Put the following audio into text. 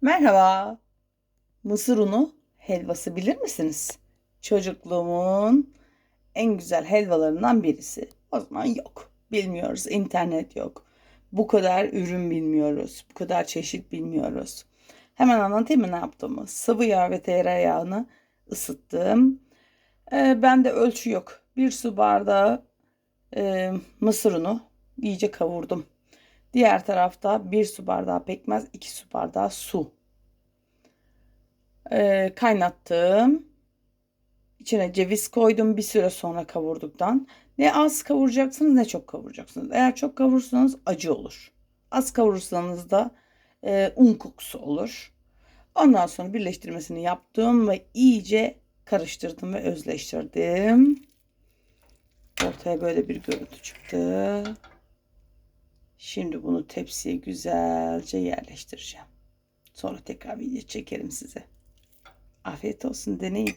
Merhaba. Mısır unu helvası bilir misiniz? Çocukluğumun en güzel helvalarından birisi. O zaman yok. Bilmiyoruz. İnternet yok. Bu kadar ürün bilmiyoruz. Bu kadar çeşit bilmiyoruz. Hemen anlatayım mı ne yaptığımı? Sıvı yağ ve tereyağını ısıttım. Ee, bende ölçü yok. Bir su bardağı e, mısır unu iyice kavurdum. Diğer tarafta bir su bardağı pekmez, iki su bardağı su. Ee, kaynattım. İçine ceviz koydum bir süre sonra kavurduktan. Ne az kavuracaksınız ne çok kavuracaksınız. Eğer çok kavurursanız acı olur. Az kavurursanız da e, un kokusu olur. Ondan sonra birleştirmesini yaptım ve iyice karıştırdım ve özleştirdim. Ortaya böyle bir görüntü çıktı. Şimdi bunu tepsiye güzelce yerleştireceğim. Sonra tekrar video çekerim size. Afiyet olsun deneyin.